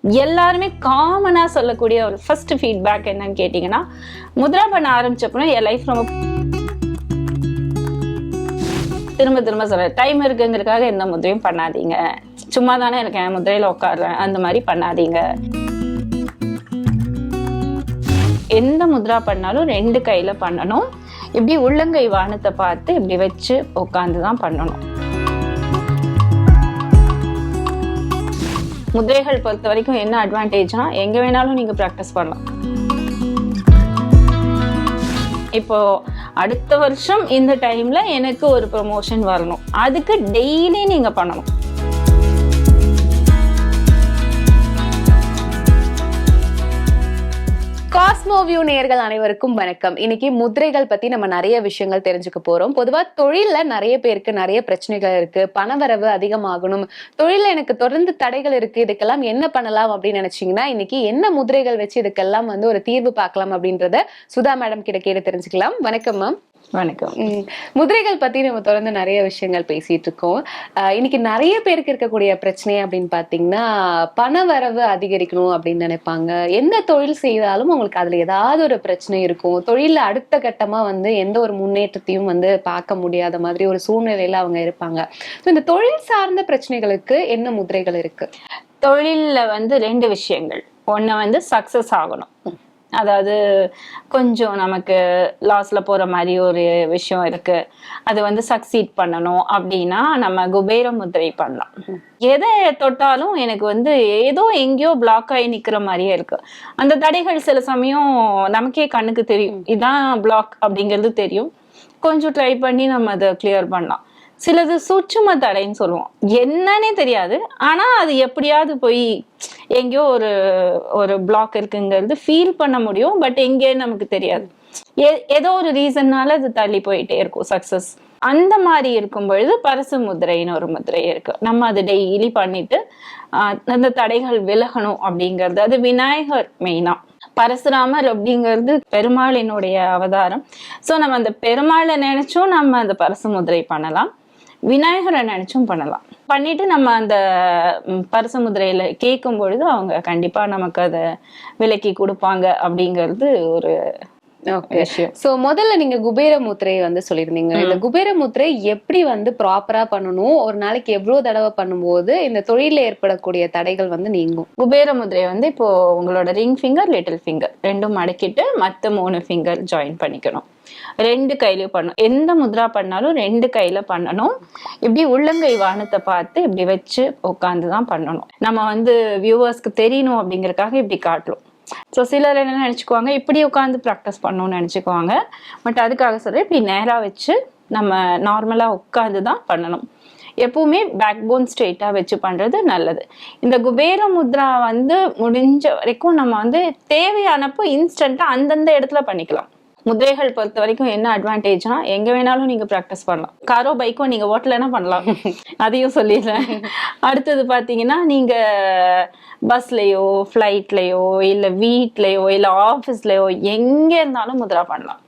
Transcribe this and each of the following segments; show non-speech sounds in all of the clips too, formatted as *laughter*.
எல்லாருமே காமனாக சொல்லக்கூடிய ஒரு ஃபர்ஸ்ட் ஃபீட்பேக் என்னன்னு கேட்டிங்கன்னா முத்ரா பண்ண ஆரம்பிச்சப்பறம் என் லைஃப் ரொம்ப திரும்ப திரும்ப சொல்ல டைம் இருக்குங்கிறதுக்காக எந்த முதிரையும் பண்ணாதீங்க. சும்மா தானே இருக்கேன் முதிரையில உட்காடுறேன் அந்த மாதிரி பண்ணாதீங்க. எந்த முத்ரா பண்ணாலும் ரெண்டு கையில் பண்ணணும். இப்படி உள்ளங்கை வானத்தை பார்த்து இப்படி வச்சு உட்காந்து தான் பண்ணணும். முதிரைகள் பொறுத்த வரைக்கும் என்ன அட்வான்டேஜ்னா எங்க வேணாலும் நீங்க ப்ராக்டிஸ் பண்ணலாம். இப்போ அடுத்த வருஷம் இந்த டைம்ல எனக்கு ஒரு ப்ரொமோஷன் வரணும். அதுக்கு டெய்லி நீங்க பண்ணணும். காஸ்மோவியூ நேயர்கள் அனைவருக்கும் வணக்கம். இன்னைக்கு முதிரைகள் பத்தி நம்ம நிறைய விஷயங்கள் தெரிஞ்சுக்க போறோம். பொதுவா தொழில்ல நிறைய பேருக்கு நிறைய பிரச்சனைகள் இருக்கு. பணவரவு அதிகமாகணும். தொழில எனக்கு தொடர்ந்து தடைகள் இருக்கு. இதுக்கெல்லாம் என்ன பண்ணலாம் அப்படின்னு நினைச்சீங்கன்னா இன்னைக்கு என்ன முதிரைகள் வச்சு இதுக்கெல்லாம் வந்து ஒரு தீர்வு பார்க்கலாம் அப்படின்றத சுதா மேடம் கிட்ட கேட்டு தெரிஞ்சுக்கலாம். வணக்கம் மேம். வணக்கம். உம் முதிரைகள் பத்தி நம்ம தொடர்ந்து நிறைய விஷயங்கள் பேசிட்டு இருக்கோம். ஆஹ் இன்னைக்கு நிறைய பேருக்கு இருக்கக்கூடிய பிரச்சனை அப்படின்னு பாத்தீங்கன்னா பண வரவு அதிகரிக்கணும் அப்படின்னு நினைப்பாங்க. எந்த தொழில் செய்தாலும் அவங்களுக்கு அதுல ஏதாவது ஒரு பிரச்சனை இருக்கும். தொழில்ல அடுத்த கட்டமா வந்து எந்த ஒரு முன்னேற்றத்தையும் வந்து பார்க்க முடியாத மாதிரி ஒரு சூழ்நிலையில அவங்க இருப்பாங்க. So, இந்த தொழில் சார்ந்த பிரச்சனைகளுக்கு என்ன முதிரைகள் இருக்கு? தொழில்ல வந்து ரெண்டு விஷயங்கள். ஒண்ணு வந்து சக்சஸ் ஆகணும். அதாவது கொஞ்சம் நமக்கு லாஸ்ல போற மாதிரி ஒரு விஷயம் இருக்கு. அது வந்து சக்சீட் பண்ணணும் அப்படின்னா நம்ம குபேர முத்திரை பண்ணலாம். எதை தொட்டாலும் எனக்கு வந்து ஏதோ எங்கேயோ பிளாக் ஆகி நிக்கிற மாதிரியே இருக்கு. அந்த தடைகள் சில சமயம் நமக்கே கண்ணுக்கு தெரியும். இதான் பிளாக் அப்படிங்கிறது தெரியும். கொஞ்சம் ட்ரை பண்ணி நம்ம அதை கிளியர் பண்ணலாம். சிலது சூட்சும தடைன்னு சொல்லுவோம். என்னன்னே தெரியாது. ஆனா அது எப்படியாவது போய் எங்கேயோ ஒரு ஒரு பிளாக் இருக்குங்கிறது ஃபீல் பண்ண முடியும் பட் எங்கே நமக்கு தெரியாது. ஏதோ ஒரு ரீசன்னால அது தள்ளி போயிட்டே இருக்கும் சக்சஸ் அந்த மாதிரி இருக்கும் பொழுது பரசு முதிரைன்னு ஒரு முதிரை இருக்கு. நம்ம அது டெய்லி பண்ணிட்டு அந்த தடைகள் விலகணும் அப்படிங்கிறது. அது விநாயகர் மெயினா. பரசுராமர் அப்படிங்கிறது பெருமாளினுடைய அவதாரம். ஸோ நம்ம அந்த பெருமாளை நினைச்சும் நம்ம அந்த பரசு முதிரை பண்ணலாம். விநாயகரை நினைச்சும் பண்ணலாம். பண்ணிட்டு நம்ம அந்த பரசு முதிரையில கேட்கும் பொழுது அவங்க கண்டிப்பா நமக்கு அதை விலக்கி கொடுப்பாங்க அப்படிங்கிறது ஒரு சோ முதல்ல நீங்க குபேர முத்திரையை வந்து சொல்லியிருந்தீங்க. இந்த குபேர முத்திரை எப்படி வந்து ப்ராப்பரா பண்ணணும்? ஒரு நாளைக்கு எவ்வளவு தடவை பண்ணும்போது இந்த தொழில ஏற்படக்கூடிய தடைகள் வந்து நீங்கும்? குபேர முதிரை வந்து இப்போ உங்களோட ரிங் ஃபிங்கர் லிட்டில் ஃபிங்கர் ரெண்டும் மடக்கிட்டு மற்ற மூணு ஃபிங்கர் ஜாயின் பண்ணிக்கணும். ரெண்டு கையிலையும் பண்ணணும். எந்த முத்ரா பண்ணாலும் ரெண்டு கையில பண்ணணும். இப்படி உள்ளங்கை வானத்தை பார்த்து இப்படி வச்சு உட்காந்து தான் பண்ணணும். நம்ம வந்து வியூவர்ஸ்க்கு தெரியணும் அப்படிங்கறதுக்காக இப்படி காட்டுறோம். ஸோ சிலர் என்ன நினச்சிக்குவாங்க? இப்படி உட்காந்து ப்ராக்டிஸ் பண்ணணும்னு நினச்சிக்குவாங்க. பட் அதுக்காக சொல்கிறேன் இப்படி நேராக வச்சு நம்ம நார்மலாக உட்காந்து தான் பண்ணணும். எப்பவுமே பேக் போன் ஸ்ட்ரெயிட்டாக வச்சு பண்ணுறது நல்லது. இந்த குபேர முத்ரா வந்து முடிஞ்ச வரைக்கும் நம்ம வந்து தேவையானப்போ இன்ஸ்டண்ட்டாக அந்தந்த இடத்துல பண்ணிக்கலாம். முதிரைகள் பொறுத்த வரைக்கும் என்ன அட்வான்டேஜ்னா எங்க வேணாலும் நீங்க ப்ராக்டிஸ் பண்ணலாம். காரோ பைக்கோ நீங்க ஓட்டலைன்னா பண்ணலாம்? *laughs* அதையும் சொல்லிடுறேன். அடுத்தது பாத்தீங்கன்னா நீங்க பஸ்லயோ ஃப்ளைட்லயோ இல்ல வீட்லயோ இல்ல ஆஃபீஸ்லயோ எங்க இருந்தாலும் முத்ரா பண்ணலாம்.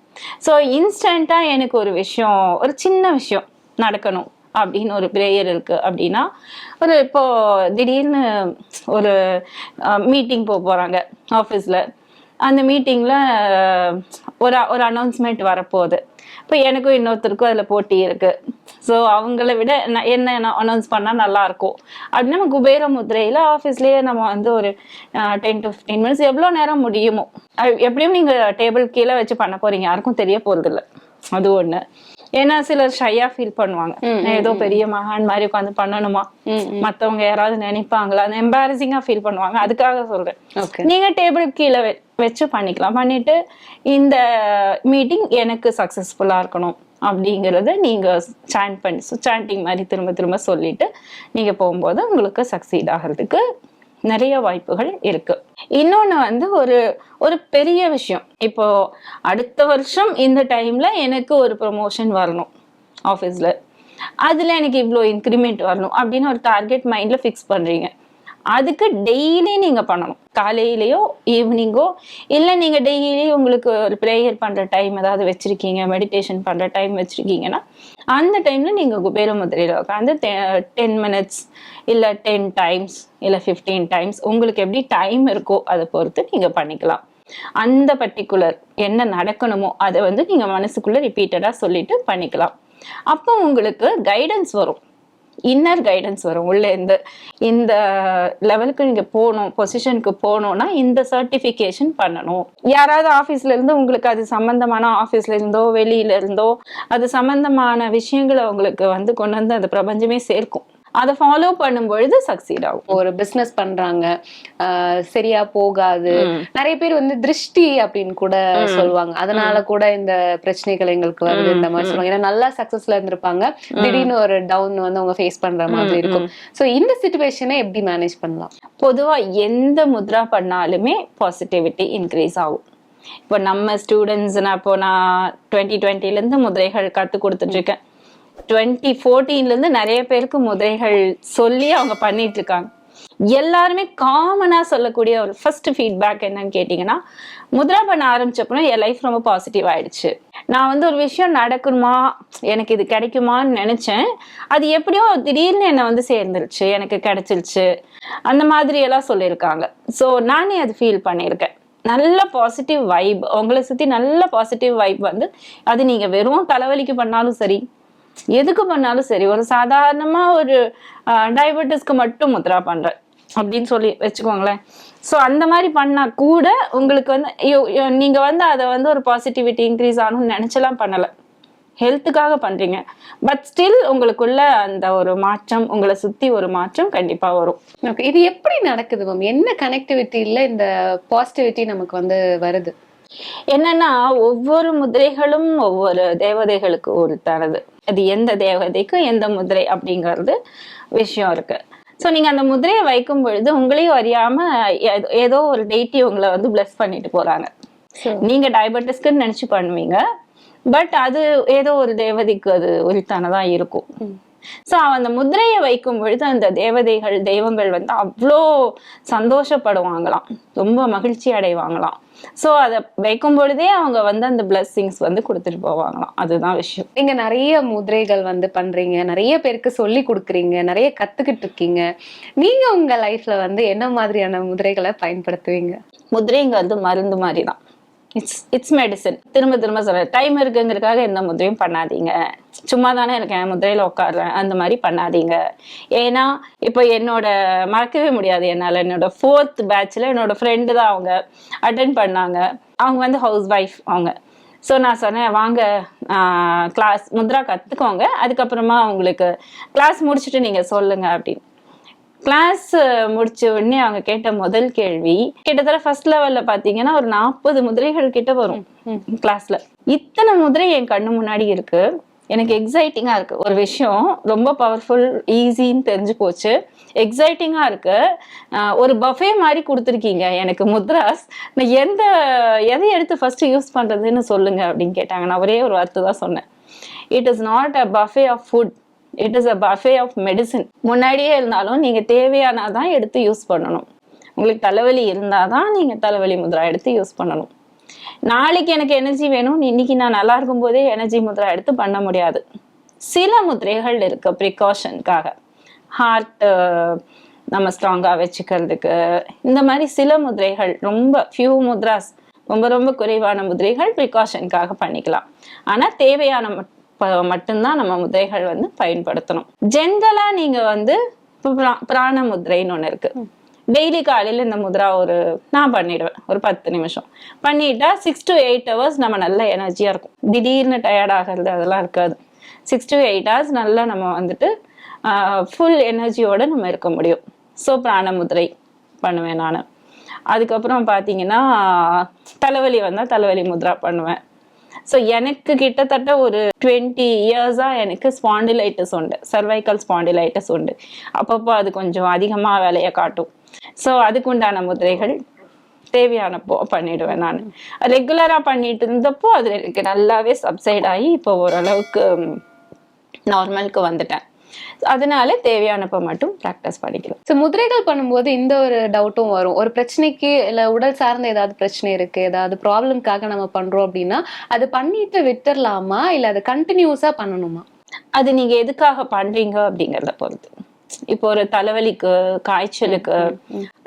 ஸோ இன்ஸ்டண்டா எனக்கு ஒரு விஷயம் ஒரு சின்ன விஷயம் நடக்கணும் அப்படின்னு ஒரு ப்ரேயர் இருக்கு அப்படின்னா ஒரு இப்போ திடீர்னு ஒரு மீட்டிங் போக போறாங்க ஆஃபீஸில் அந்த மீட்டிங்கில் ஒரு ஒரு அனௌன்ஸ்மெண்ட் வரப்போகுது. இப்போ எனக்கும் இன்னொருத்தருக்கும் அதில் போட்டி இருக்கு. ஸோ அவங்கள விட நான் என்ன அனௌன்ஸ் பண்ணால் நல்லா இருக்கும் அப்படின்னு நம்ம குபேர முத்திரையில் ஆஃபீஸ்லேயே நம்ம வந்து ஒரு டென் டு ஃபிஃப்டீன் மினிட்ஸ் எவ்வளோ நேரம் முடியுமோ எப்படியும் நீங்கள் டேபிள் கீழே வச்சு பண்ண போறீங்க. யாருக்கும் தெரிய போகிறதில்ல அது ஒன்று ஏன்னா சிலர் ஷையா ஃபீல் பண்ணுவாங்க. ஏதோ பெரிய மகான் மாதிரி உட்காந்து பண்ணணுமா? மத்தவங்க யாராவது நினைப்பாங்களா? அது எம்பாரசிங்கா ஃபீல் பண்ணுவாங்க. அதுக்காக சொல்றேன். நீங்க டேபிள் கீழே வச்சு பண்ணிக்கலாம். பண்ணிட்டு இந்த மீட்டிங் எனக்கு சக்ஸஸ்ஃபுல்லாக இருக்கணும் அப்படிங்கிறத நீங்கள் சாண்ட் பண்ணி சாண்டிங் மாதிரி திரும்ப திரும்ப சொல்லிட்டு நீங்கள் போகும்போது உங்களுக்கு சக்சீட் ஆகிறதுக்கு நிறைய வாய்ப்புகள் இருக்கு. இன்னொன்று வந்து ஒரு ஒரு பெரிய விஷயம். இப்போ அடுத்த வருஷம் இந்த டைம்ல எனக்கு ஒரு ப்ரொமோஷன் வரணும் ஆஃபீஸில் அதில் எனக்கு இவ்வளோ இன்க்ரிமெண்ட் வரணும் அப்படின்னு ஒரு டார்கெட் மைண்டில் ஃபிக்ஸ் பண்ணுறீங்க அதுக்கு டெய்லி நீங்க பண்ணணும். காலையிலயோ ஈவினிங்கோ இல்லை நீங்க டெய்லி உங்களுக்கு ஒரு ப்ரேயர் பண்ற டைம் ஏதாவது வச்சிருக்கீங்க மெடிடேஷன் பண்ற டைம் வச்சிருக்கீங்கன்னா அந்த டைம்ல நீங்க குபேர முதிரையில உட்காந்து டென் மினிட்ஸ் இல்லை டென் டைம்ஸ் இல்லை ஃபிஃப்டீன் டைம்ஸ் உங்களுக்கு எப்படி டைம் இருக்கோ அதை பொறுத்து நீங்க பண்ணிக்கலாம். அந்த பர்டிகுலர் என்ன நடக்கணுமோ அதை வந்து நீங்க மனசுக்குள்ள ரிப்பீட்டடா சொல்லிட்டு பண்ணிக்கலாம். அப்போ உங்களுக்கு கைடன்ஸ் வரும். இன்னர் கைடன்ஸ் வரும். உள்ளேருந்து இந்த லெவலுக்கு நீங்கள் போகணும் பொசிஷனுக்கு போகணும்னா இந்த சர்டிஃபிகேஷன் பண்ணணும். யாராவது ஆஃபீஸ்ல இருந்து உங்களுக்கு அது சம்பந்தமான ஆஃபீஸ்ல இருந்தோ வெளியில இருந்தோ அது சம்பந்தமான விஷயங்களை உங்களுக்கு வந்து கொண்டு வந்து அந்த பிரபஞ்சமே சேர்க்கும். அதை ஃபாலோ பண்ணும் பொழுது சக்சீட் ஆகும். ஒரு பிசினஸ் பண்றாங்க. சரியா போகாது. நிறைய பேர் வந்து திருஷ்டி அப்படின்னு கூட சொல்லுவாங்க. அதனால கூட இந்த பிரச்சனைகள் எங்களுக்கு வருது இந்த மாதிரி சொல்லுவாங்க. ஏன்னா நல்லா சக்சஸ்ல இருந்திருப்பாங்க. திடீர்னு ஒரு டவுன் வந்து அவங்க ஃபேஸ் பண்ற மாதிரி இருக்கும். சோ இந்த சுச்சுவேஷனை எப்படி மேனேஜ் பண்ணலாம்? பொதுவா எந்த முத்ரா பண்ணாலுமே பாசிட்டிவிட்டி இன்க்ரீஸ் ஆகும். இப்போ நம்ம ஸ்டூடெண்ட்ஸ் நான் இப்போ நான் டுவெண்ட்டி டுவெண்ட்டிலேருந்து முதிரைகள் கற்றுக் கொடுத்துட்டு இருக்கேன். டுவெண்ட்டி ஃபோர்டீன்லேருந்து நிறைய பேருக்கு முதலைகள் சொல்லி அவங்க பண்ணிட்டு இருக்காங்க எல்லாருமே காமனா சொல்லக்கூடிய ஒரு ஃபர்ஸ்ட் ஃபீட்பேக் என்னன்னு கேட்டிங்கன்னா முத்ரா பண்ண ஆரம்பிச்சப்பறம் என் லைஃப் ரொம்ப பாசிட்டிவ் ஆயிடுச்சு. நான் வந்து ஒரு விஷயம் நடக்கணுமா எனக்கு இது கிடைக்குமான்னு நினைச்சேன். அது எப்படியோ திடீர்னு என்னை வந்து சேர்ந்துருச்சு எனக்கு கிடைச்சிருச்சு. அந்த மாதிரி எல்லாம் சொல்லியிருக்காங்க. ஸோ நானே அது ஃபீல் பண்ணியிருக்கேன். நல்ல பாசிட்டிவ் வைப் உங்களை சுற்றி நல்ல பாசிட்டிவ் வைப் வந்து அது நீங்கள் வெறும் தலைவலிக்கு பண்ணாலும் சரி எதுக்கு பண்ணாலும் சரி ஒரு சாதாரணமா ஒரு டயபெட்டிஸ்க்கு மட்டும் முத்ரா பண்றேன் அப்படின்னு சொல்லி வச்சுக்கோங்களேன். ஸோ அந்த மாதிரி பண்ணா கூட உங்களுக்கு வந்து ஐயோ, நீங்க வந்து அதை வந்து ஒரு பாசிட்டிவிட்டி இன்க்ரீஸ் ஆகணும்னு நினைச்செல்லாம் பண்ணல. ஹெல்த்துக்காக பண்றீங்க. பட் ஸ்டில் உங்களுக்குள்ள அந்த ஒரு மாற்றம் உங்களை சுத்தி ஒரு மாற்றம் கண்டிப்பா வரும். Okay, இது எப்படி நடக்குது மேம் என்ன கனெக்டிவிட்டில இந்த பாசிட்டிவிட்டி நமக்கு வந்து வருது? என்னன்னா ஒவ்வொரு முதிரைகளும் ஒவ்வொரு தேவதைகளுக்கு உரித்தானது அது எந்த தேவதைக்கு எந்த முதிரை அப்படிங்கிறது விஷயம் இருக்கு. ஸோ நீங்க அந்த முதிரையை வைக்கும் பொழுது உங்களையும் அறியாம ஏதோ- ஒரு டெய்ட்டி உங்களை வந்து பிளஸ் பண்ணிட்டு போறாங்க. நீங்க டயபெட்டிஸ்க்குன்னு நினைச்சு பண்ணுவீங்க. பட் அது ஏதோ ஒரு தேவதைக்கு அது உரித்தானதா இருக்கும். ஸோ அந்த முத்திரையை வைக்கும் பொழுது அந்த தேவதைகள் தெய்வங்கள் வந்து அவ்வளோ சந்தோஷப்படுவாங்களாம். ரொம்ப மகிழ்ச்சி அடைவாங்களாம். ஸோ அதை வைக்கும் பொழுதே அவங்க வந்து அந்த பிளெஸ்ஸிங்ஸ் வந்து கொடுத்துட்டு போவாங்களாம். அதுதான் விஷயம். நீங்க நிறைய முதிரைகள் வந்து பண்றீங்க. நிறைய பேருக்கு சொல்லி கொடுக்குறீங்க. நிறைய கத்துக்கிட்டு இருக்கீங்க. நீங்க உங்க லைஃப்ல வந்து என்ன மாதிரியான முதிரைகளை பயன்படுத்துவீங்க? முதிரைங்க வந்து மருந்து மாதிரி தான் இட்ஸ் இட்ஸ் மெடிசன் திரும்ப திரும்ப சொல்றேன். டைம் இருக்குங்கிறதுக்காக எந்த முதிரையும் பண்ணாதீங்க. சும்மா தானே இருக்கேன் முதிரையில் உட்காடுறேன் அந்த மாதிரி பண்ணாதீங்க. ஏன்னா இப்போ என்னோட மறக்கவே முடியாது என்னால். என்னோட ஃபோர்த் பேட்ச்ல என்னோட ஃப்ரெண்டு தான் அவங்க. அட்டன் பண்ணாங்க. அவங்க வந்து ஹவுஸ் ஒய்ஃப் அவங்க. ஸோ நான் சொன்னேன் வாங்க கிளாஸ் முத்ரா கற்றுக்கோங்க அதுக்கப்புறமா உங்களுக்கு கிளாஸ் முடிச்சுட்டு நீங்கள் சொல்லுங்க அப்படின்னு. கிளாஸ் முடிச்ச உடனே அவங்க கேட்ட முதல் கேள்வி கிட்டத்தட்ட ஃபர்ஸ்ட் லெவல்ல பாத்தீங்கன்னா ஒரு நாற்பது முதிரைகள் கிட்ட வரும் கிளாஸ்ல இத்தனை முதிரை என் கண்ணு முன்னாடி இருக்கு. எனக்கு எக்ஸைட்டிங்காக இருக்குது ஒரு விஷயம் ரொம்ப பவர்ஃபுல் ஈஸின்னு தெரிஞ்சு போச்சு. எக்ஸைட்டிங்காக இருக்குது ஒரு பஃபே மாதிரி கொடுத்துருக்கீங்க எனக்கு முத்ராஸ். நான் எந்த எதை எடுத்து ஃபஸ்ட்டு யூஸ் பண்ணுறதுன்னு சொல்லுங்கள் அப்படின்னு கேட்டாங்க. நான் ஒரே ஒரு வார்த்தை தான் சொன்னேன். It is not a buffet of food it is a buffet of medicine முன்னாடியே இருந்தாலும் நீங்கள் தேவையானதான் எடுத்து யூஸ் பண்ணணும். உங்களுக்கு தலைவலி இருந்தால் தான் நீங்கள் தலைவலி முத்ரா எடுத்து யூஸ் பண்ணணும். நாளைக்கு எனக்கு எனர்ஜி வேணும். இன்னைக்கு நான் நல்லா இருக்கும் போதே எனர்ஜி முத்ரா எடுத்து பண்ண முடியாது. சில முத்திரைகள் இருக்கு ப்ரிகாஷனுக்காக ஹார்ட் நம்ம ஸ்ட்ராங்காக வச்சுக்கிறதுக்கு. இந்த மாதிரி சில முதிரைகள் ரொம்ப ஃபியூ முத்ராஸ் ரொம்ப ரொம்ப குறைவான முதிரைகள் ப்ரிகாஷனுக்காக பண்ணிக்கலாம். ஆனால் தேவையான மட்- மட்டும்தான் நம்ம முதிரைகள் வந்து பயன்படுத்தணும். ஜென்ரலாக நீங்கள் வந்து பிரா- பிராண முதிரைன்னு ஒன்று இருக்கு. டெய்லி காலையில் இந்த முத்ரா ஒரு நான் பண்ணிடுவேன். ஒரு பத்து நிமிஷம். பண்ணிட்டா சிக்ஸ் டு எயிட் ஹவர்ஸ் நம்ம நல்ல எனர்ஜியாக இருக்கும். திடீர்னு டயர்ட் ஆகிறது அதெல்லாம் இருக்காது. சிக்ஸ் டு எயிட் ஹவர்ஸ் நல்லா நம்ம வந்துட்டு ஃபுல் எனர்ஜியோடு நம்ம இருக்க முடியும். ஸோ பிராணமுதிரை பண்ணுவேன் நான். அதுக்கப்புறம் பார்த்தீங்கன்னா தலைவலி வந்தால் தலைவலி முத்ரா பண்ணுவேன். ஸோ எனக்கு கிட்டத்தட்ட ஒரு டுவெண்ட்டி இயர்ஸாக எனக்கு ஸ்பாண்டிலைட்டிஸ் உண்டு. சர்வைக்கல் ஸ்பாண்டிலைட்டிஸ் உண்டு. அப்பப்போ அது கொஞ்சம் அதிகமாக வேலையை காட்டும். ஸோ அதுக்கு உண்டான முதிரைகள் தேவையானப்போ பண்ணிடுவேன் நான். ரெகுலராக பண்ணிட்டு இருந்தப்போ அது எனக்கு நல்லாவே சப்சைட் ஆகி இப்போ ஓரளவுக்கு நார்மலுக்கு வந்துட்டேன். அதனால தேவையானப்ப மட்டும் ப்ராக்டிஸ் பண்ணிக்கலாம். ஸோ முதிரைகள் பண்ணும்போது இந்த ஒரு டவுட்டும் வரும். ஒரு பிரச்சனைக்கு இல்ல உடல் சார்ந்த ஏதாவது பிரச்சனை இருக்கு ஏதாவது ப்ராப்ளம்காக நம்ம பண்றோம் அப்படின்னா அது பண்ணிட்டு விட்டுறலாமா? இல்ல அது கண்டினியூஸா பண்ணணுமா? அது நீங்க எதுக்காக பண்றீங்க அப்படிங்கறத பொறுத்து. இப்போ ஒரு தலைவலிக்கு காய்ச்சலுக்கு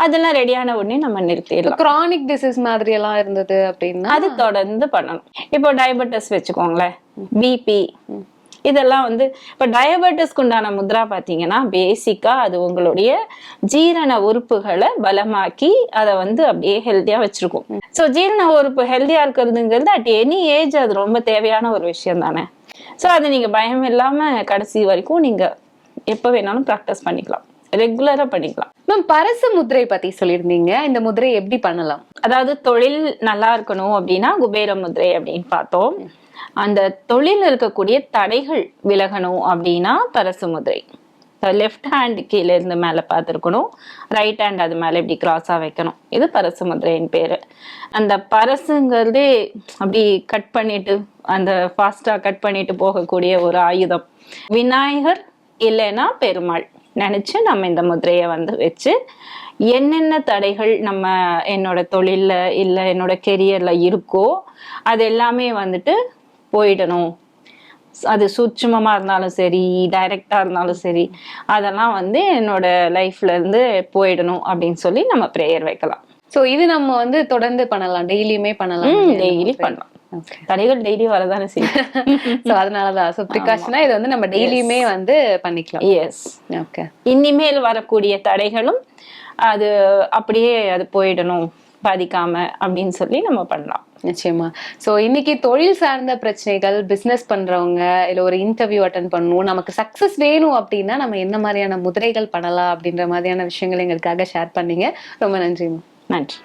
அதெல்லாம் ரெடியான உடனே நம்ம நிறுத்திடலாம். கிரானிக் டிசீஸ் மாதிரி எல்லாம் இருந்தது அப்படின்னா அது தொடர்ந்து பண்ணணும். இப்போ டயபெட்டிஸ் வச்சுக்கோங்களேன். பிபி இதெல்லாம் வந்து இப்போ டயபெட்டிஸ்க்கு உண்டான முத்ரா பார்த்தீங்கன்னா பேசிக்காக அது உங்களுடைய ஜீரண உறுப்புகளை பலமாக்கி அதை வந்து அப்படியே ஹெல்த்தியாக வச்சிருக்கும். ஸோ ஜீரண உறுப்பு ஹெல்த்தியாக இருக்கிறதுங்கிறது அட் எனி ஏஜ் அது ரொம்ப தேவையான ஒரு விஷயம் தானே. ஸோ அது நீங்க பயம் இல்லாமல் கடைசி வரைக்கும் நீங்க எப்போ வேணாலும் ப்ராக்டிஸ் பண்ணிக்கலாம். ரெகுலரா பண்ணிக்கலாம் மேம் பரசு முதிரை பத்தி சொல்லியிருந்தீங்க. இந்த முதிரை எப்படி பண்ணலாம்? அதாவது தொழில் நல்லா இருக்கணும் அப்படின்னா குபேர முதிரை அப்படின்னு பார்த்தோம். அந்த தொழில் இருக்கக்கூடிய தடைகள் விலகணும் அப்படின்னா பரசு முதிரை. லெஃப்ட் ஹேண்ட் கீழே இருந்து மேலே பார்த்துருக்கணும். ரைட் ஹேண்ட் அது மேலே இப்படி கிராஸாக வைக்கணும். இது பரசு முதிரையின் பேர். அந்த பரசுங்கிறதே அப்படி கட் பண்ணிட்டு அந்த ஃபாஸ்ட்டாக கட் பண்ணிட்டு போகக்கூடிய ஒரு ஆயுதம். விநாயகர் இல்லைன்னா பெருமாள். நினச்சி நம்ம இந்த முதிரையை வந்து வச்சு என்னென்ன தடைகள் நம்ம என்னோட தொழில்ல இல்லை என்னோட கெரியர்ல இருக்கோ அது எல்லாமே வந்துட்டு போயிடணும். அது சூட்சுமமா இருந்தாலும் சரி டைரக்டா இருந்தாலும் சரி அதெல்லாம் வந்து என்னோட லைஃப்ல இருந்து போயிடணும் அப்படின்னு சொல்லி நம்ம ப்ரேயர் வைக்கலாம். சோ இது நம்ம வந்து தொடர்ந்து பண்ணலாம். டெய்லியுமே பண்ணலாம். டெய்லி பண்ணலாம். தடைகள் டெய்லி வரதானே செய்யும். *laughs* சோ அதனாலதான். சோ ப்ரிகாஷனா இது வந்து நம்ம டெய்லியுமே வந்து பண்ணிக்கலாம். எஸ் ஓகே இனிமேல் வரக்கூடிய தடைகளும் அது அப்படியே அது போயிடணும் பாதிக்காம அப்படின்னு சொல்லி நம்ம பண்ணலாம். நிச்சயமா. சோ இன்னைக்கு தொழில் சார்ந்த பிரச்சனைகள் பிசினஸ் பண்றவங்க இல்ல ஒரு இன்டர்வியூ அட்டன் பண்ணணும் நமக்கு சக்சஸ் வேணும் அப்படின்னா நம்ம என்ன மாதிரியான முதிரைகள் பண்ணலாம் அப்படின்ற மாதிரியான விஷயங்கள் எங்களுக்காக ஷேர் பண்ணீங்க. ரொம்ப நன்றி மேம் நன்றி.